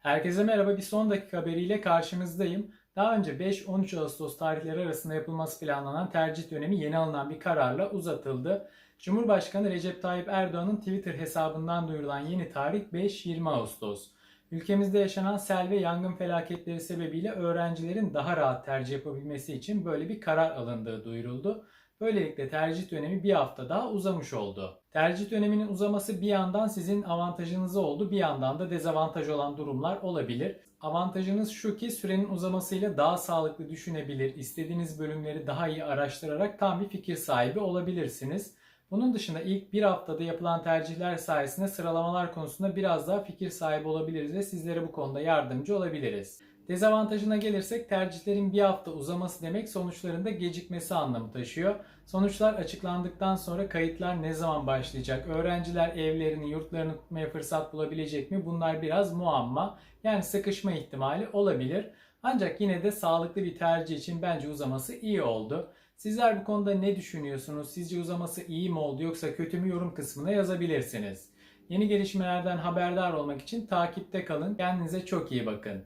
Herkese merhaba. Bir son dakika haberiyle karşınızdayım. Daha önce 5-13 Ağustos tarihleri arasında yapılması planlanan tercih dönemi yeni alınan bir kararla uzatıldı. Cumhurbaşkanı Recep Tayyip Erdoğan'ın Twitter hesabından duyurulan yeni tarih 5-20 Ağustos. Ülkemizde yaşanan sel ve yangın felaketleri sebebiyle öğrencilerin daha rahat tercih yapabilmesi için böyle bir karar alındığı duyuruldu. Böylelikle tercih dönemi bir hafta daha uzamış oldu. Tercih döneminin uzaması bir yandan sizin avantajınıza oldu, bir yandan da dezavantaj olan durumlar olabilir. Avantajınız şu ki sürenin uzamasıyla daha sağlıklı düşünebilir, istediğiniz bölümleri daha iyi araştırarak tam bir fikir sahibi olabilirsiniz. Bunun dışında ilk bir haftada yapılan tercihler sayesinde sıralamalar konusunda biraz daha fikir sahibi olabiliriz ve sizlere bu konuda yardımcı olabiliriz. Dezavantajına gelirsek tercihlerin bir hafta uzaması demek sonuçlarında gecikmesi anlamı taşıyor. Sonuçlar açıklandıktan sonra kayıtlar ne zaman başlayacak? Öğrenciler evlerini, yurtlarını tutmaya fırsat bulabilecek mi? Bunlar biraz muamma. Yani sıkışma ihtimali olabilir. Ancak yine de sağlıklı bir tercih için bence uzaması iyi oldu. Sizler bu konuda ne düşünüyorsunuz? Sizce uzaması iyi mi oldu yoksa kötü mü yorum kısmına yazabilirsiniz. Yeni gelişmelerden haberdar olmak için takipte kalın. Kendinize çok iyi bakın.